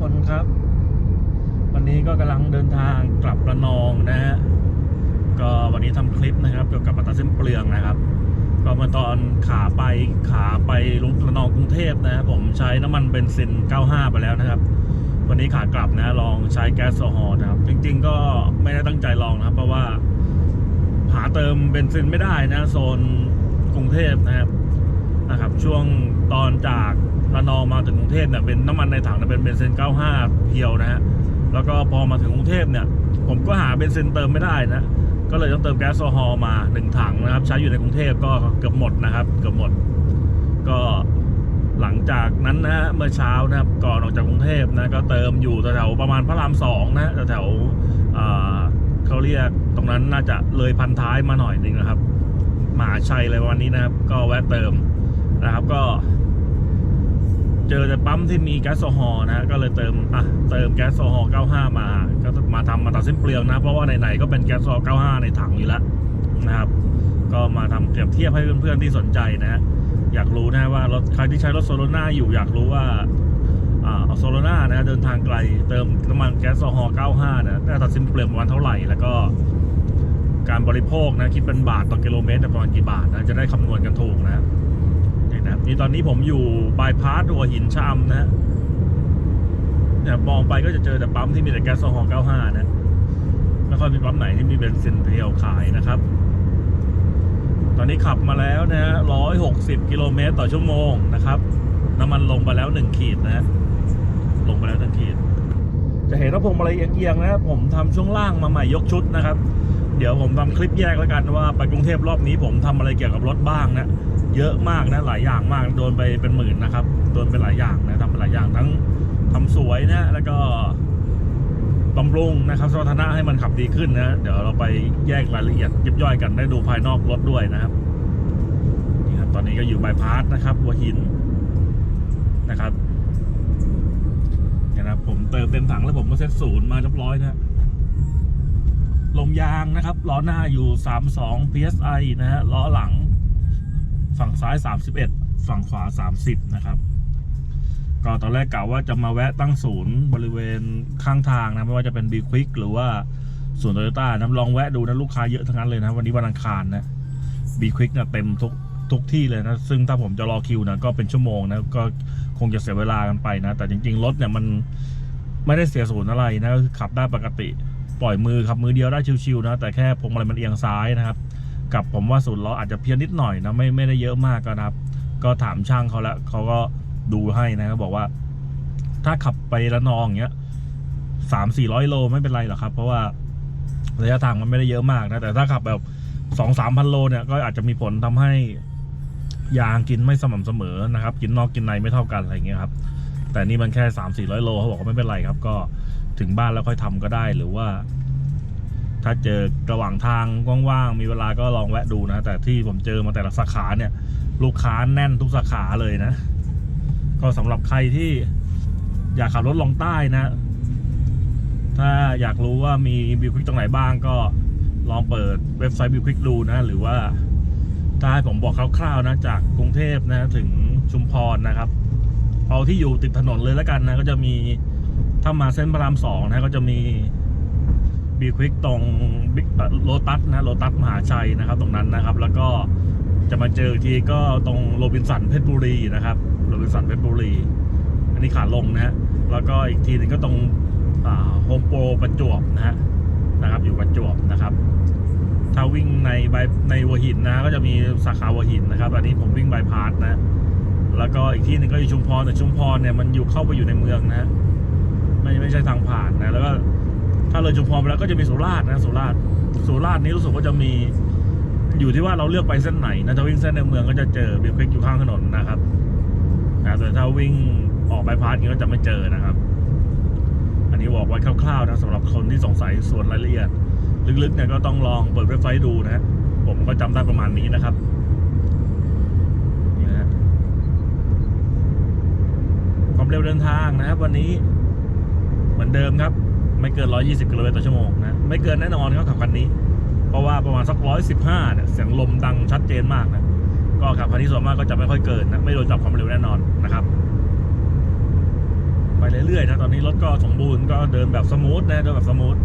คนครับ วันนี้ก็กำลังเดินทางกลับระนองนะฮะก็วันนี้ทำคลิปนะครับ เกี่ยวกับปัตตาเส้นเปลืองนะครับ ก็เมื่อตอนขาไปขาไปลงระนองกรุงเทพนะฮะผมใช้น้ำมันเบนซิน 95 ไปแล้วนะครับ วันนี้ขากลับนะลองใช้แก๊สโซฮอล์นะครับ จริง ๆ ก็ไม่ได้ตั้งใจลองนะครับ เพราะว่าหาเติมเบนซินไม่ได้นะโซนกรุงเทพนะครับนะครับ ช่วงตอนจาก ระนองมาถึงกรุงเทพเนี่ยเป็นน้ำมันในถังเป็นเบนซิน 95 เพียวนะฮะแล้วก็พอมาถึงกรุงเทพเนี่ย ผมก็หาเบนซินเติมไม่ได้นะก็เลยต้องเติมแก๊สโซฮอล์มาหนึ่งถังนะครับ ใช้อยู่ในกรุงเทพก็เกือบหมดนะครับ เกือบหมด ก็หลังจากนั้นนะเมื่อเช้านะครับก่อนออกจากกรุงเทพนะก็เติมอยู่แถวประมาณพระรามสองนะแถวเขาเรียกตรงนั้นน่าจะเลยพันท้ายมาหน่อยหนึ่งนะครับมหาชัยอะไรวันนี้นะครับ ก็แวะเติมนะครับ ก็ เจอแต่ปั๊มที่มีแก๊สโซฮอล์นะก็เลยเติมอะเติมแก๊สโซฮอล์95 มา ก็มาทำมาตัดสิ้นเปลืองนะ เพราะว่าไหนๆก็เป็นแก๊สโซฮอล์95 ในถังอยู่แล้วนะครับ ก็มาทำเปรียบเทียบให้เพื่อนๆที่สนใจนะฮะอยากรู้นะว่ารถใครที่ใช้รถโซโลนาอยู่อยากรู้ว่าอ่าโซโลนานะเดินทางไกลเติมน้ำมันแก๊สโซฮอล์95 นะน่ตัดสิ้นเปลืองประมาณเท่าไหร่ แล้วก็การบริโภคนะคิดเป็นบาทต่อกิโลเมตรประมาณกี่บาทนะจะได้คำนวณกันถูกนะ นี่นะครับนี่ตอนนี้ผมอยู่บายพาสหัวหินชามนะฮะเนี่ยมองไปก็จะเจอแต่ปั๊มที่มีแต่แก๊สโซฮอล์95 นะไม่ค่อยมีปั๊มไหนที่มีเบนซินเพียวขายนะครับ ตอนนี้ขับมาแล้วนะฮะ160 กิโลเมตรต่อชั่วโมงนะครับ น้ำมันลงไปแล้ว 1 ขีดนะฮะลงไปแล้ว1ขีด จะเห็นว่าพวงมาลัยเอียงๆนะผมทำช่วงล่างมาใหม่ยกชุดนะครับ เดี๋ยวผมทำคลิปแยกแล้วกันว่าไปกรุงเทพรอบนี้ผมทำอะไรเกี่ยวกับรถบ้างนะ เยอะมากนะหลายอย่างมากโดนไปเป็นหมื่นนะครับ โดนไปหลายอย่างนะทำไปหลายอย่างทั้งทำสวยนะแล้วก็บำรุงนะครับสมรรถนะให้มันขับดีขึ้นนะเดี๋ยวเราไปแยกรายละเอียดยิบย่อยกันได้ดูภายนอกรถด้วยนะครับนี่ครับ ตอนนี้ก็อยู่บายพาสนะครับหัวหินนะครับนี่นะครับ ผมเติมเต็มถังแล้วผมก็เซ็ตศูนย์มาเรียบร้อยนะลมยางนะครับล้อหน้าอยู่ 32 psi นะฮะล้อหลัง ฝั่งซ้าย 31 ฝั่งขวา 30 นะครับ ก็ตอนแรกกะว่าจะมาแวะตั้งศูนย์บริเวณข้างทางนะไม่ว่าจะเป็น B Quick หรือว่าศูนย์โตโยต้านะลองแวะดูนะลูกค้าเยอะทั้งนั้นเลยนะ วันนี้วันอังคารนะ B Quick นะเต็มทุกทุกที่เลยนะ ซึ่งถ้าผมจะรอคิวนะก็เป็นชั่วโมงนะ ก็คงจะเสียเวลากันไปนะ แต่จริง ๆ รถเนี่ยมันไม่ได้เสียศูนย์อะไรนะก็คือขับได้ปกติ ปล่อยมือขับมือเดียวได้ชิวๆนะ แต่แค่พวงมาลัยมันเอียงซ้ายนะครับ กับผมว่าศูนย์ล้ออาจจะเพี้ยนนิดหน่อยนะไม่ไม่ได้เยอะมากก็นะครับ ก็ถามช่างเขาแล้วเขาก็ดูให้นะครับบอกว่า ถ้าขับไประนองอย่างเงี้ยสามสี่ร้อยโลไม่เป็นไรหรอกครับ เพราะว่าระยะทางมันไม่ได้เยอะมากนะ แต่ถ้าขับแบบสองสามพันโลเนี่ยก็อาจจะมีผลทำให้ยางกินไม่สม่ำเสมอนะครับ กินนอกกินในไม่เท่ากันอะไรเงี้ยครับ แต่นี่มันแค่สามสี่ร้อยโลเขาบอกว่าไม่เป็นไรครับ ก็ถึงบ้านแล้วค่อยทำก็ได้หรือว่า ถ้าเจอระหว่างทางว่างๆมีเวลาก็ลองแวะดูนะ แต่ที่ผมเจอมาแต่ละสาขาเนี่ย ลูกค้าแน่นทุกสาขาเลยนะ ก็สำหรับใครที่อยากขับรถลงใต้นะ ถ้าอยากรู้ว่ามีบิวควิกตรงไหนบ้างก็ลองเปิดเว็บไซต์บิวควิกดูนะ หรือว่าถ้าให้ผมบอกคร่าวๆนะ จากกรุงเทพนะถึงชุมพรนะครับ เอาที่อยู่ติดถนนเลยแล้วกันนะ ก็จะมีถ้ามาเส้นพระรามสองนะก็จะมี บีควิกตรงโลตัสนะโลตัสมหาชัยนะครับ ตรงนั้นนะครับ แล้วก็จะมาเจอทีก็ตรงโรบินสันเพชรบุรีนะครับโรบินสันเพชรบุรี อันนี้ขาลงนะฮะแล้วก็อีกทีหนึงก็ตรงโฮมโปรประจวบนะฮะนะครับ อยู่ประจวบนะครับ ถ้าวิ่งในใบในหัวหินนะก็จะมีสาขาหัวหินนะครับ อันนี้ผมวิ่งบายพาสนะแล้วก็อีกที่หนึ่งก็อยู่ชุมพรแต่ชุมพรเนี่ยมันอยู่เข้าไปอยู่ในเมืองนะฮะไม่ไม่ใช่ทางผ่านนะแล้วก็ ถ้าเลยชุมพรไปแล้วก็จะมีสุราษฎร์นะสุราษฎร์สุราษฎร์นี้รู้สึกว่าจะมีอยู่ที่ว่าเราเลือกไปเส้นไหนนะถ้าวิ่งเส้นในเมืองก็จะเจอเบียร์ควิกอยู่ข้างถนนนะครับนะแต่ถ้าวิ่งออกไปพาร์ทนี้ก็จะไม่เจอนะครับ อันนี้บอกไว้คร่าวๆนะสำหรับคนที่สงสัยส่วนรายละเอียด ลึกๆเนี่ยก็ต้องลองเปิดเว็บไซต์ดูนะผมก็จำได้ประมาณนี้นะครับนี่นะความเร็วเดินทางนะครับ วันนี้เหมือนเดิมครับ ไม่เกิน 120กิโลเมตรต่อชั่วโมงนะไม่เกินแน่นอนครับขับคันนี้ เพราะว่าประมาณสัก 115เนี่ยเสียงลมดังชัดเจนมากนะก็ขับคันนี้ส่วนมากก็จะไม่ค่อยเกินนะไม่โดนจับความเร็วแน่นอนนะครับ ไปเรื่อยๆนะตอนนี้รถก็สมบูรณ์ก็เดินแบบสมูทนะเดินแบบสมูท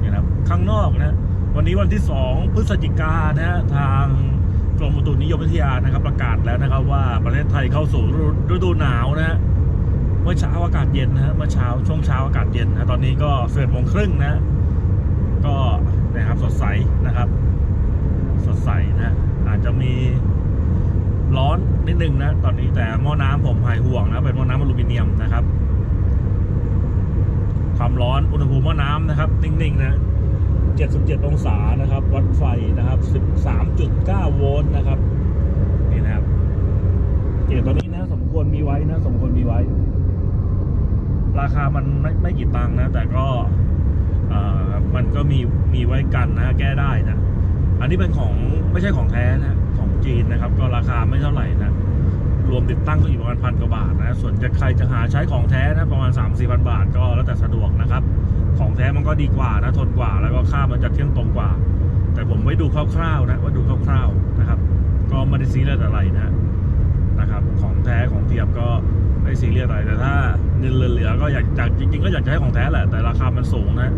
เนี่ยนะครับข้างนอกนะวันนี้วันที่ 2 พฤศจิกายนนะฮะทางกรมอุตุนิยมวิทยานะครับ ประกาศแล้วนะครับว่าประเทศไทยเข้าสู่ฤดูหนาวนะฮะ เมื่อเช้าอากาศเย็นนะฮะเมื่อเช้าช่วงเช้าอากาศเย็นนะตอนนี้ก็สิบเอ็ดโมงครึ่งนะ ก็นะครับสดใสนะครับ สดใสนะอาจจะมีร้อนนิดนึงนะตอนนี้แต่หม้อน้ำผมหายห่วงนะเป็นหม้อน้ำอลูมิเนียมนะครับ ความร้อนอุณหภูมิหม้อน้ำนะครับ นิ่งๆนะ77 องศานะครับ วัดไฟนะครับ 13.9 โวลต์นะครับนี่นะครับเกียร์ตัวนี้นะสมควรมีไว้นะสมควรมีไว้ ราคามันไม่ไม่กี่ตังค์นะ แต่ก็อ่อมันก็มีมีไว้กันนะแก้ได้นะ อันนี้เป็นของไม่ใช่ของแท้นะของจีนนะครับ ก็ราคาไม่เท่าไหร่นะ รวมติดตั้งก็อยู่ประมาณพันกว่าบาทนะ ส่วนจะใครจะหาใช้ของแท้นะประมาณ 3 4 0 0 0บาทก็แล้วแต่สะดวกนะครับ ของแท้มันก็ดีกว่านะทนกว่าแล้วก็ค่ามันจะเที่ยงตรงกว่า แต่ผมไว้ดูคร่าวๆนะไว้ดูคร่าวๆนะครับ ก็ไม่ได้ซีเรียสอะไรนะนะครับ ของแท้ของเทียบก็ ไม่ซีเรียสอะไรแต่ถ้าเงินเหลือๆก็อยากจากจริง ๆ ก็อยากจะให้ของแท้แหละ แต่ราคามันสูงนะ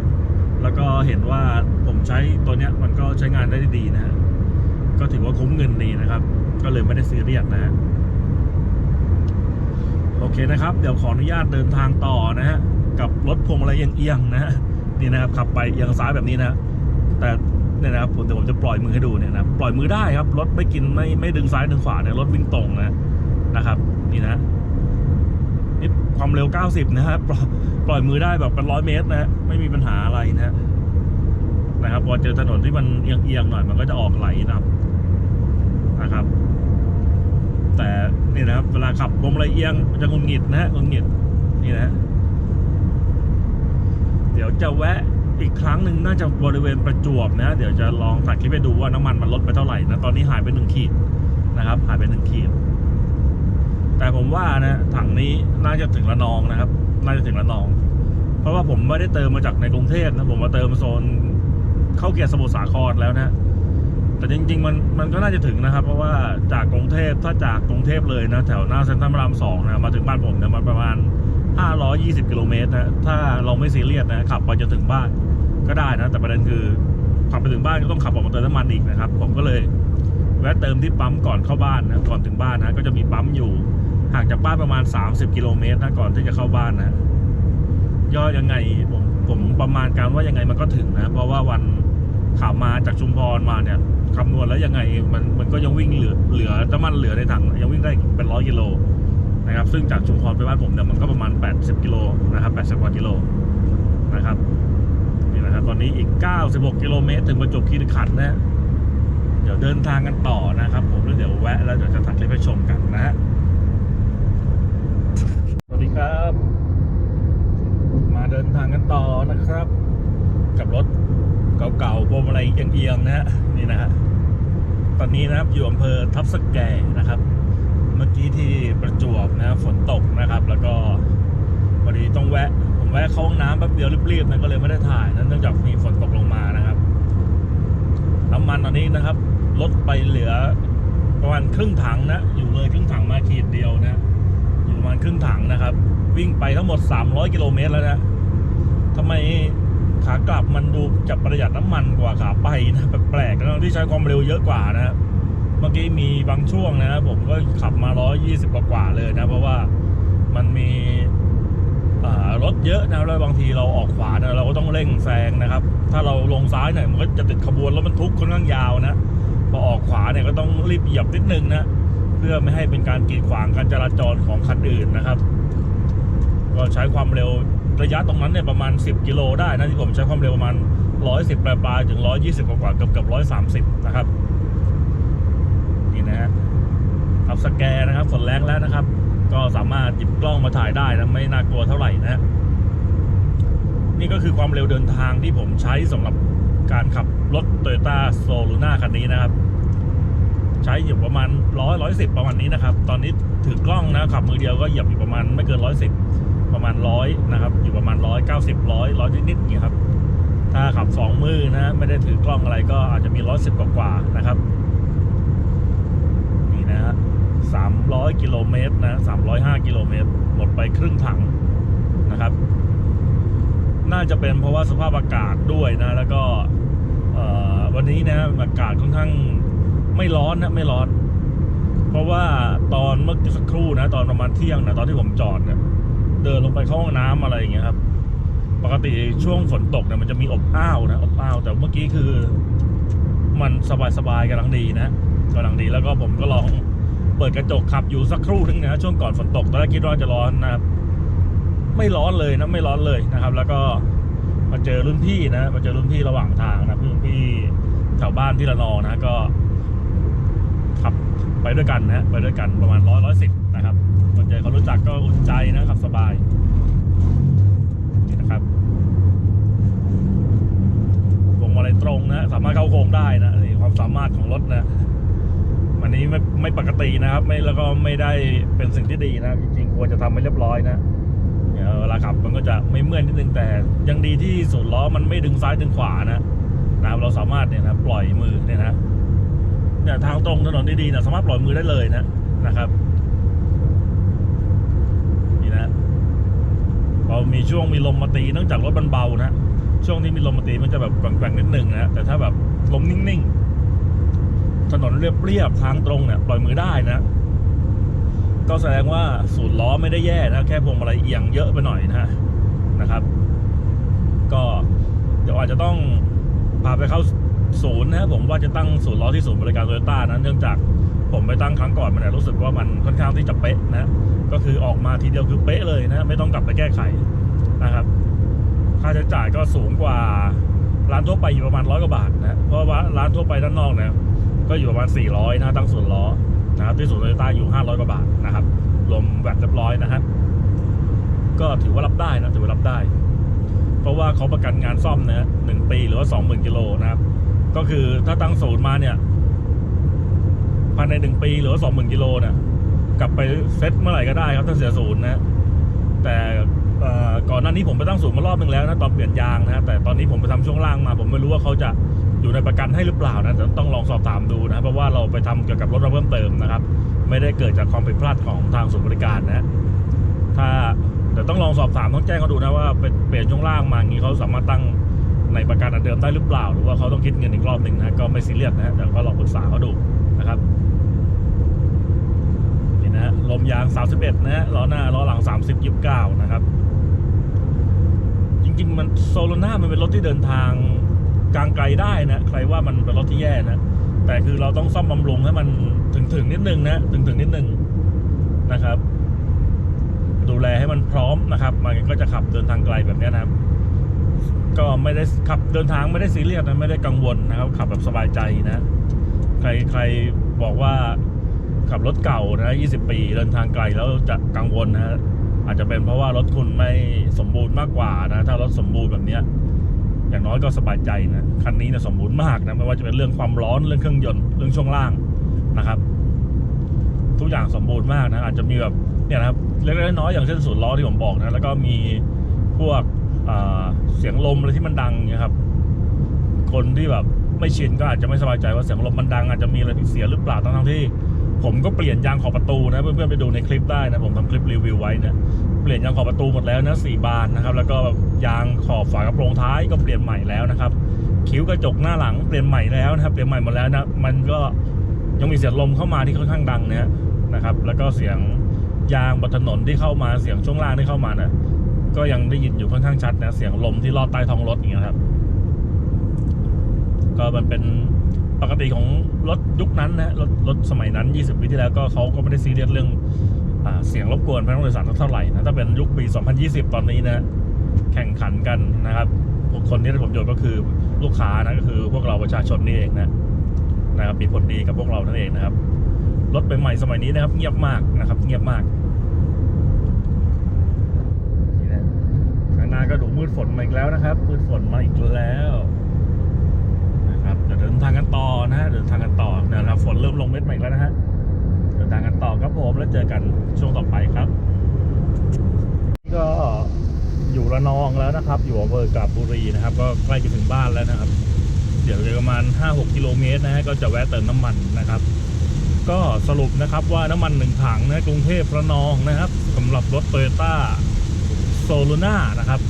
แล้วก็เห็นว่าผมใช้ตัวเนี้ยมันก็ใช้งานได้ดีนะฮะก็ถือว่าคุ้มเงินดีนะครับ ก็เลยไม่ได้ซีเรียสนะฮะโอเคนะครับ เดี๋ยวขออนุญาตเดินทางต่อนะฮะกับรถพวงมาลัยเอียงๆนะฮะนี่นะครับขับไปเอียงซ้ายแบบนี้นะแต่เนี่ยนะครับผมเดี๋ยวผมจะปล่อยมือให้ดูเนี่ยนะปล่อยมือได้ครับรถไม่กินไม่ไม่ดึงซ้ายดึงขวาเนี่ยรถวิ่งตรงนะนะครับ นี่นะ นี่ความเร็ว 90 นะฮะปล่อยปล่อยมือได้แบบเป็นร้อยเมตรนะฮะไม่มีปัญหาอะไรนะฮะนะครับพอเจอถนนที่มันเอียงๆหน่อยมันก็จะออกไหลนะครับนะครับ แต่นี่นะครับ เวลาขับพวงมลัยเอียงมันจะงุนงิดนะฮะงุนงิดนี่นะฮะเดี๋ยวจะแวะอีกครั้งหนึ่งน่าจะบริเวณประจวบนะ เดี๋ยวจะลองตัดคลิปไปดูว่าน้ำมันมันลดไปเท่าไหร่นะตอนนี้หายไปหนึ่งขีดนะครับ หายไปหนึ่งขีด แต่ผมว่านะถังนี้น่าจะถึงระนองนะครับ น่าจะถึงระนอง เพราะว่าผมไม่ได้เติมมาจากในกรุงเทพนะผมมาเติมโซนเข้าเกียร์สมุทรสาครแล้วนะแต่จริง ๆ มันมันก็น่าจะถึงนะครับ เพราะว่าจากกรุงเทพถ้าจากกรุงเทพเลยนะ แถวหน้าเซ็นทรัลพระรามสองนะมาถึงบ้านผมเนี่ยมันประมาณ 520 กิโลเมตรนะถ้าเราไม่ซีเรียสนะขับไปจนถึงบ้านก็ได้นะ แต่ประเด็นคือขับไปถึงบ้านก็ต้องขับออกมาเติมน้ำมันอีกนะครับ ผมก็เลย แวะเติมที่ปั๊มก่อนเข้าบ้านนะก่อนถึงบ้านนะก็จะมีปั๊มอยู่ห่างจากบ้านประมาณ 30 กิโลเมตรนะก่อนที่จะเข้าบ้านนะย่อยังไงผมผมประมาณการว่ายังไงมันก็ถึงนะ เพราะว่าวันขับมาจากชุมพรมาเนี่ยคำนวณแล้วยังไงมันมันก็ยังวิ่งเหลือเหลือน้ำมันเหลือในถังยังวิ่งได้เป็นร้อยกิโลนะครับซึ่งจากชุมพรไปบ้านผมเนี่ยมันก็ประมาณ 80 กิโลนะครับ 80กว่ากิโลนะครับนี่นะครับตอนนี้อีก 96 กิโลเมตรถึงประจวบคีรีขันธ์นะ เดี๋ยวเดินทางกันต่อนะครับ ผมแล้วเดี๋ยวแวะแล้วเดี๋ยวจะตัดคลิปให้ชมกันนะฮะสวัสดีครับ มาเดินทางกันต่อนะครับ กับรถเก่าๆพวงมาลัยเอียงๆนะฮะนี่นะฮะตอนนี้นะครับอยู่อำเภอทับสแกนะครับ เมื่อกี้ที่ประจวบนะฝนตกนะครับ แล้วก็พอดีต้องแวะ ผมแวะเข้าห้องน้ำแป๊บเดียวรีบๆนะก็เลยไม่ได้ถ่ายนะเนื่องจากมีฝนตกลงมานะครับน้ำมันตอนนี้นะครับ ลดไปเหลือประมาณครึ่งถังนะ อยู่เลยครึ่งถังมาขีดเดียวนะ อยู่ประมาณครึ่งถังนะครับ วิ่งไปทั้งหมด 300 กิโลเมตรแล้วนะทำไมขากลับมันดูจะประหยัดน้ำมันกว่าขาไปนะแปลกๆนะที่ใช้ความเร็วเยอะกว่านะเมื่อกี้มีบางช่วงนะผมก็ขับมา 120 กว่าเลยนะ เพราะว่ามันมีรถเยอะนะแล้วบางทีเราออกขวานะเราก็ต้องเร่งแซงนะครับ ถ้าเราลงซ้ายหน่อยมันก็จะติดขบวนรถบรรทุกค่อนข้างยาวนะ พอออกขวาเนี่ยก็ต้องรีบเหยียบนิดนึงนะเพื่อไม่ให้เป็นการกีดขวางการจราจรของคันอื่นนะครับ ก็ใช้ความเร็วระยะตรงนั้นเนี่ยประมาณ 10 กิโลได้นะที่ผมใช้ความเร็วประมาณ 110 ปลายๆถึง 120 กว่าๆเกือบเกือบ130 นะครับ นี่นะฮะขับสแกนนะครับฝนแรงแล้วนะครับ ก็สามารถหยิบกล้องมาถ่ายได้นะไม่น่ากลัวเท่าไหร่นะฮะนี่ก็คือความเร็วเดินทางที่ผมใช้สำหรับการขับรถ Toyota s o l u n a คันนี้นะครับ ใช้อยู่ประมาณร้อยร้อยสิบประมาณนี้นะครับ ตอนนี้ถือกล้องนะขับมือเดียวก็เหยียบอยู่ประมาณไม่เกินร้อยสิบประมาณร้อยนะครับ อยู่ประมาณร้อยเก้าสิบร้อยร้อยนิดๆอย่างเงี้ครับ ถ้าขับสองมือนะไม่ได้ถือกล้องอะไรก็อาจจะมีร้อยสิบกว่าๆนะครับนี่นะฮะสามร้อยกิโลเมตรนะสามร้อยห้ากิโลเมตรหมดไปครึ่งถังนะครับ น่าจะเป็นเพราะว่าสภาพอากาศด้วยนะ แล้วก็วันนี้นะอากาศค่อนข้าง ไม่ร้อนนะไม่ร้อน เพราะว่าตอนเมื่อสักครู่นะ ตอนประมาณเที่ยงนะตอนที่ผมจอดเนี่ยเดินลงไปเข้าห้องน้ำอะไรอย่างเงี้ยครับ ปกติช่วงฝนตกเนี่ยมันจะมีอบอ้าวนะอบอ้าวแต่เมื่อกี้คือ มันสบายๆกำลังดีนะกำลังดีแล้วก็ผมก็ลองเปิดกระจกขับอยู่สักครู่นึงนะช่วงก่อนฝนตกตอนแรกคิดว่าจะร้อนนะครับ ไม่ร้อนเลยนะไม่ร้อนเลยนะครับ แล้วก็มาเจอรุ่นพี่นะมาเจอรุ่นพี่ระหว่างทางนะรุ่นพี่แถวบ้านที่ระนองนะก็ ไปด้วยกันนะไปด้วยกันประมาณร้อยร้อยสิบนะครับมาเจอเขารู้จักก็อุ่นใจนะครับสบายนี่นะครับพวงมาลัยตรงนะ สามารถเข้าโค้งได้นะนี่ความสามารถของรถนะอันนี้ไม่ไม่ปกตินะครับ ไม่แล้วก็ไม่ได้เป็นสิ่งที่ดีนะ จริงๆควรจะทำให้เรียบร้อยนะเนี่ยเวลาขับมันก็จะไม่เมื่อยนิดนึงแต่ยังดีที่สูนล้อมันไม่ดึงซ้ายดึงขวานะนะครับเราสามารถเนี่ยนะปล่อยมือเนี่ยนะ เนี่ยทางตรงถนนดีๆเนี่ยสามารถปล่อยมือได้เลยนะนะครับนี่นะพอมีช่วงมีลมมาตีเนื่องจากรถมันเบานะช่วงที่มีลมมาตีมันจะแบบแกว่งๆนิดนึงนะแต่ถ้าแบบลมนิ่งๆถนนเรียบๆทางตรงเนี่ยปล่อยมือได้นะก็แสดงว่าสูตรล้อไม่ได้แย่นะแค่พวงมาลัยเอียงเยอะไปหน่อยนะนะครับ ก็เดี๋ยวอาจจะต้องพาไปเข้า ศูนย์นะครับผมว่าจะตั้งศูนย์ล้อที่ศูนย์บริการโตโยต้านะเนื่องจากผมไปตั้งครั้งก่อนมันเนี่ยรู้สึกว่ามันค่อนข้างที่จะเป๊ะนะก็คือออกมาทีเดียวคือเป๊ะเลยนะไม่ต้องกลับไปแก้ไขนะครับ ค่าใช้จ่ายก็สูงกว่าร้านทั่วไปอยู่ประมาณร้อยกว่าบาทนะเพราะว่าร้านทั่วไปด้านนอกเนี่ยก็อยู่ประมาณ 400 นะตั้งศูนย์ล้อนะครับที่ศูนย์โตโยต้าอยู่ 500 กว่าบาทนะครับรวมแวดเรียบร้อยนะฮะก็ถือว่ารับได้นะถือว่ารับได้ เพราะว่าเขาประกันงานซ่อมนะหนึ่งปีหรือว่าสองหมกิโลนะครับ ก็คือถ้าตั้งศูนย์มาเนี่ยภายในหนึ่งปีหรือว่าสองหมื่นกิโลเนี่ยกลับไปเซ็ตเมื่อไหร่ก็ได้ครับถ้าเสียศูนย์นะแต่ก่อนหน้านี้ผมไปตั้งศูนย์มารอบหนึ่งแล้วนะตอนเปลี่ยนยางนะแต่ตอนนี้ผมไปทำช่วงล่างมา ผมไม่รู้ว่าเขาจะอยู่ในประกันให้หรือเปล่านะต่ต้องลองสอบถามดูนะเพราะว่าเราไปทำเกี่ยวกับรถเราเพิ่มเติมนะครับ ไม่ได้เกิดจากความผิดพลาดของทางศูนย์บริการนะถ้าเดี๋ยวต้องลองสอบถามต้องแจ้งเขาดูนะว่าเป็นเปลี่ยนช่วงล่างมาอย่างนี้เขาสามารถตั้ง ในประกันอันเดิมได้หรือเปล่า หรือว่าเขาต้องคิดเงินอีกรอบหนึ่งนะก็ไม่ซีเรียสนะเดี๋ยวก็ลองปรึกษาเขาดูนะครับนี่นะลมยาง 31นะฮะล้อหน้าล้อหลัง 30 29 นะครับ จริง ๆ มันโซโลน่ามันเป็นรถที่เดินทางกลางไกลได้นะใครว่ามันเป็นรถที่แย่นะแต่คือเราต้องซ่อมบำรุงให้มันถึงถึงนิดนึงนะถึงถึงนิดนึงนะครับ ดูแลให้มันพร้อมนะครับ มันก็จะขับเดินทางไกลแบบนี้นะครับ ก็ไม่ได้ขับเดินทางไม่ได้ซีเรียสนะไม่ได้กังวลนะครับ ขับแบบสบายใจนะ ใครใครบอกว่าขับรถเก่านะ20 ปีเดินทางไกลแล้วจะกังวลนะฮะอาจจะเป็นเพราะว่ารถคุณไม่สมบูรณ์มากกว่านะ ถ้ารถสมบูรณ์แบบเนี้ยอย่างน้อยก็สบายใจนะคันนี้นี่ยสมบูรณ์มากนะไม่ว่าจะเป็นเรื่องความร้อนเรื่องเครื่องยนต์เรื่องช่วงล่างนะครับ ทุกอย่างสมบูรณ์มากนะอาจจะมีแบบเนี่ยนะครับเล็กๆน้อยๆอย่างเช่นศูนย์ล้อที่ผมบอกนะแล้วก็มีพวก เสียงลมอะไรที่มันดังเนี่ยครับ คนที่แบบไม่ชินก็อาจจะไม่สบายใจว่าเสียงลมมันดังอาจจะมีอะไรผิดเสียหรือเปล่าทั้งที่ ผมก็เปลี่ยนยางขอบประตูนะเพื่อนๆไปดูในคลิปได้นะผมทำคลิปรีวิวไว้เนี่ยเปลี่ยนยางขอบประตูหมดแล้วนะสี่บานนะครับ แล้วก็ยางขอบฝากระโปรงท้ายก็เปลี่ยนใหม่แล้วนะครับ คิ้วกระจกหน้าหลังเปลี่ยนใหม่แล้วนะครับ เปลี่ยนใหม่หมดแล้วนะมันก็ยังมีเสียงลมเข้ามาที่ค่อนข้างดังเนะนะครับ แล้วก็เสียงยางบนถนนที่เข้ามาเสียงช่วงล่างที่เข้ามานะ ก็ยังได้ยินอยู่ค่อนข้างชัดนะ เสียงลมที่ลอดใต้ท้องรถอย่างเงี้ยครับ ก็มันเป็นปกติของรถยุคนั้นนะรถรถสมัยนั้น 20 ปีที่แล้วก็เขาก็ไม่ได้ซีเรียสเรื่องอเสียงรบกวนภายในรถโดยสารเท่าไหร่นะถ้าเป็นยุคปี 2020 ตอนนี้นะแข่งขันกันนะครับบุคคลที่ได้ผลประโยชน์ก็คือลูกค้านะก็คือพวกเราประชาชนนี่เองนะนะครับมีผลดีกับพวกเรานั่นเองนะครับรถใหม่ๆสมัยนี้นะครับ เงียบมากนะครับ เงียบมากนี่นะาก็ดูมืดฝนมาอีกแล้วนะครับ มืดฝนมาอีกแล้วนะครับเดี๋ยวเดินทางกันต่อนะฮะเดินทางกันต่อเดี๋ยวเราฝนเริ่มลงเม็ดใหม่แล้วนะฮะเดินทางกันต่อครับผมแล้วเจอกันช่วงต่อไปครับ ก็อยู่ระนองแล้วนะครับ อยู่อำเภอกาบบุรีนะครับ ก็ใกล้จะถึงบ้านแล้วนะครับ เดี๋ยวประมาณ 5-6 กิโลเมตรนะฮะก็จะแวะเติมน้ำมันนะครับ ก็สรุปนะครับว่าน้ำมันหนึ่งถังนะกรุงเทพระนองนะครับสำหรับรถโตโยต้า โซลูน่านะครับ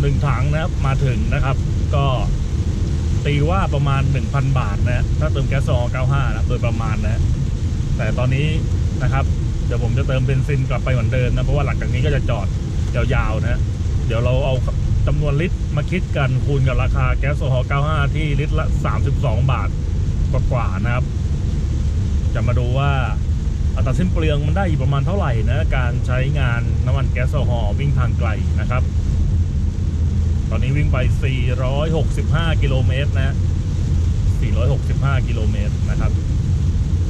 หนึ่งถังนะครับมาถึงนะครับ ก็ตีว่าประมาณ 1,000 บาทนะ ถ้าเติมแก๊สโซล95 นะโดยประมาณนะ แต่ตอนนี้นะครับ เดี๋ยวผมจะเติมเบนซินกลับไปเหมือนเดิมนะ เพราะว่าหลังจากนี้ก็จะจอดยาวๆนะ เดี๋ยวเราเอาจำนวนลิตรมาคิดกันคูณกับราคาแก๊สโซฮอล95 ที่ลิตรละ 32 บาทกว่าๆนะครับ จะมาดูว่า อัตราสิ้นเปลืองมันได้อยู่ประมาณเท่าไหร่นะการใช้งานน้ำมันแก๊สโซฮอล์วิ่งทางไกลนะครับ ตอนนี้วิ่งไป 465 กิโลเมตรนะ 465 กิโลเมตรนะครับ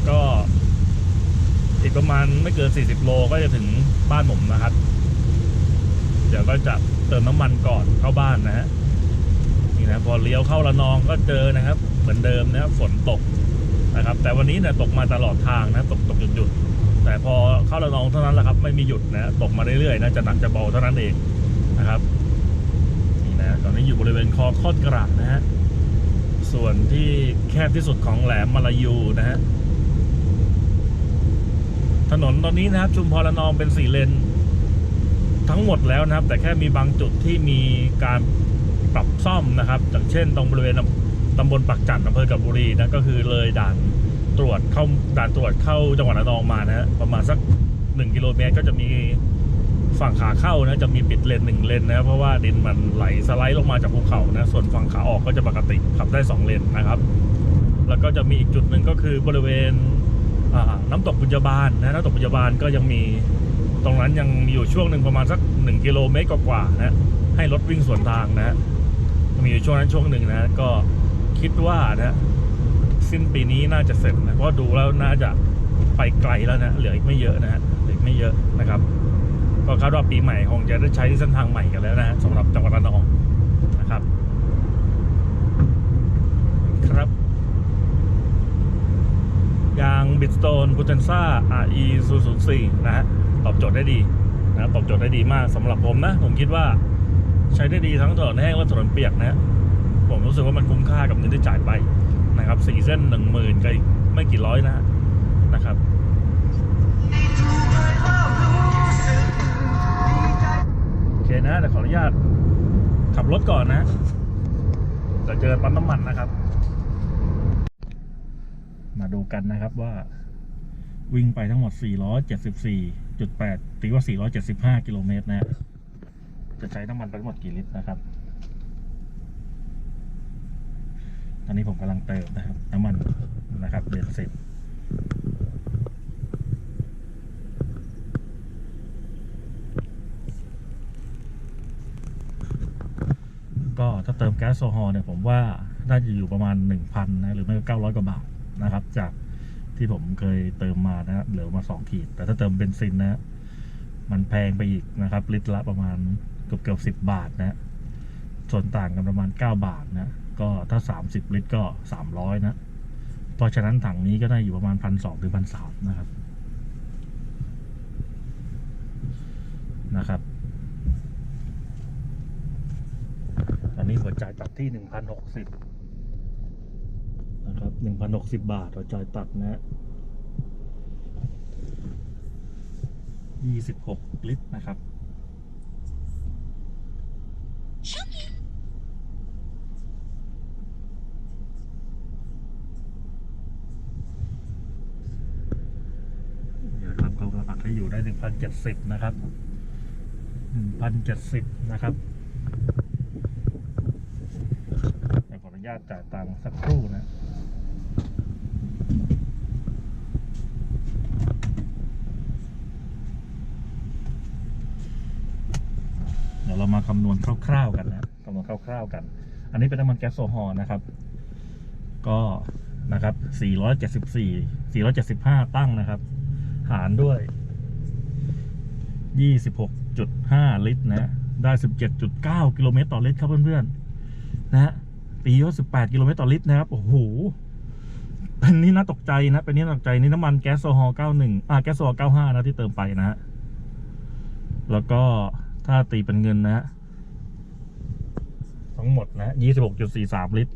ก็อีกประมาณไม่เกิน 40 โลก็จะถึงบ้านผมนะครับ เดี๋ยวก็จะเติมน้ำมันก่อนเข้าบ้านนะฮะนี่นะพอเลี้ยวเข้าระนองก็เจอนะครับ เหมือนเดิมนะฝนตกนะครับ แต่วันนี้เนี่ยตกมาตลอดทางนะตกตก แต่พอเข้าระนองเท่านั้นแหละครับ ไม่มีหยุดนะตกมาเรื่อยๆนะจะหนักจะเบาเท่านั้นเองนะครับนี่นะตอนนี้อยู่บริเวณคอคอดกระนะฮะส่วนที่แคบที่สุดของแหลมมาลายูนะฮะถนนตอนนี้นะครับ ชุมพรระนองเป็นสี่เลน ทั้งหมดแล้วนะครับ แต่แค่มีบางจุดที่มีการปรับซ่อมนะครับอย่างเช่น ตรงบริเวณตำบลปักจันทร์อำเภอกับบุรีนะก็คือเลยด่าน ตรวจเข้าด่านตรวจเข้าจังหวัดระนองมานะฮะประมาณสักหนึ่งกิโลเมตรก็จะมีฝั่งขาเข้านะจะมีปิดเลนหนึ่งเลนนะเพราะว่าดินมันไหลสไลด์ลงมาจากภูเขานะส่วนฝั่งขาออกก็จะปกติขับได้สองเลนนะครับ แล้วก็จะมีอีกจุดหนึ่งก็คือบริเวณน้ำตกบุญญาบาลนะน้ำตกบุญญาบาลก็ยังมีตรงนั้นยังมีอยู่ช่วงหนึ่งประมาณสักหนึ่งกิโลเมตรกว่าๆนะให้รถวิ่งสวนทางนะมีอยู่ช่วงนั้นช่วงหนึ่งนะก็คิดว่านะ สิ้นปีนี้น่าจะเสร็จนะเพราะดูแล้วน่าจะไปไกลแล้วนะเหลืออีกไม่เยอะนะฮะเหลืออีกไม่เยอะนะครับ ก็คาดว่าปีใหม่คงจะได้ใช้เส้นทางใหม่กันแล้วนะสำหรับจังหวัดระนองนะครับครับยางบิดสโตนพูเทนซ่า RE 004นะฮะตอบโจทย์ได้ดีนะตอบโจทย์ได้ดีมากสำหรับผมนะ ผมคิดว่าใช้ได้ดีทั้งถนนแห้งและถนนเปียกนะฮะผมรู้สึกว่ามันคุ้มค่ากับเงินที่จ่ายไป นะครับสี่เส้นหนึ่งหมื่นก็ไม่กี่ร้อยนะนะครับโอเคนะแต่ขออนุญาตขับรถก่อนนะจะเจอปั๊มน้ำมันนะครับ มาดูกันนะครับว่า วิ่งไปทั้งหมด 474.8ตีว่า 475 กิโลเมตรนะฮะจะใช้น้ำมันไปทั้งหมดกี่ลิตรนะครับ ตอนนี้ผมกำลังเติมนะครับ น้ำมันนะครับเบนซินก็ถ้าเติมแก๊สโซฮอล์เนี่ยผมว่าน่าจะอยู่ประมาณ 1,000นะหรือไม่ก็900 กว่าบาทนะครับ จากที่ผมเคยเติมมานะเหลือมา 2 ขีด แต่ถ้าเติมเบนซินนะมันแพงไปอีกนะครับ ลิตรละประมาณเกือบเกือบสิบบาทนะ ส่วนต่างกันประมาณ 9 บาทนะ ก็ถ้า 30 ลิตรก็ 300 นะ เพราะฉะนั้นถังนี้ก็ได้อยู่ประมาณพันสองถึงพันสามนะครับ นะครับ ตอนนี้หัวจ่ายตัดที่ 1,060 นะครับ 1,060 บาทหัวจ่ายตัดนะ26 ลิตรนะครับ เดี๋ยวทำเขาก ระตัดให้อยู่ได้1,070นะครับ1,070นะครับเดี๋ยวขออนุญาตจ่ายตังค์สักครู่นะเดี๋ยวเรามาคำนวณคร่าวๆกันนะคำนวณคร่าวๆกัน อันนี้เป็นน้ำมันแก๊สโซฮอล์นะครับ ก็นะครับ474 475 ตั้งนะครับ หารด้วย 26.5 ลิตรนะได้ 17.9 กิโลเมตรต่อลิตรครับเพื่อนๆนะฮะตีว่า18 กิโลเมตรต่อลิตรนะครับ โอ้โห เป็นนี่น่าตกใจนะ เป็นนี่น่าตกใจนี่น้ำมันแก๊สโซฮอล์91 อ่าแก๊สโซฮอล์95 นะที่เติมไปนะฮะ แล้วก็ถ้าตีเป็นเงินนะฮะทั้งหมดนะ26.43 ลิตร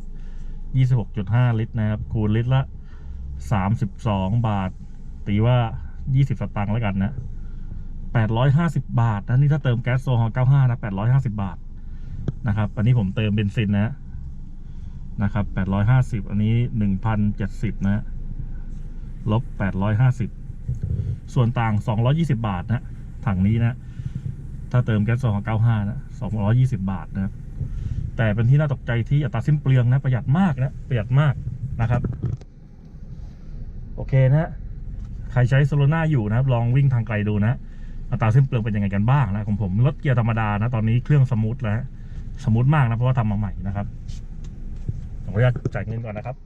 26.5 ลิตรนะครับ คูณลิตรละ 32 บาท ตีว่า 20 สตางค์แล้วกันนะ 850 บาทนะนี่ถ้าเติมแก๊สโซฮอล์95 นะ 850 บาทนะครับอันนี้ผมเติมเบนซินนะนะครับ 850 อันนี้ 1,070 นะ ลบ 850 ส่วนต่าง 220 บาทนะถังนี้นะ ถ้าเติมแก๊สโซฮอล์95 นะ 220 บาทนะครับแต่เป็นที่น่าตกใจที่อัตราสิ้นเปลืองนะ ประหยัดมากนะ ประหยัดมากนะครับ โอเคนะฮะใครใช้โซโลนาอยู่นะครับ ลองวิ่งทางไกลดูนะ อัตราสิ้นเปลืองเป็นยังไงกันบ้างนะของผมรถเกียร์ธรรมดานะตอนนี้เครื่องสมูทแล้วสมูทมากนะเพราะว่าทำมาใหม่นะครับขออนุญาตจ่ายเงินก่อนนะครับ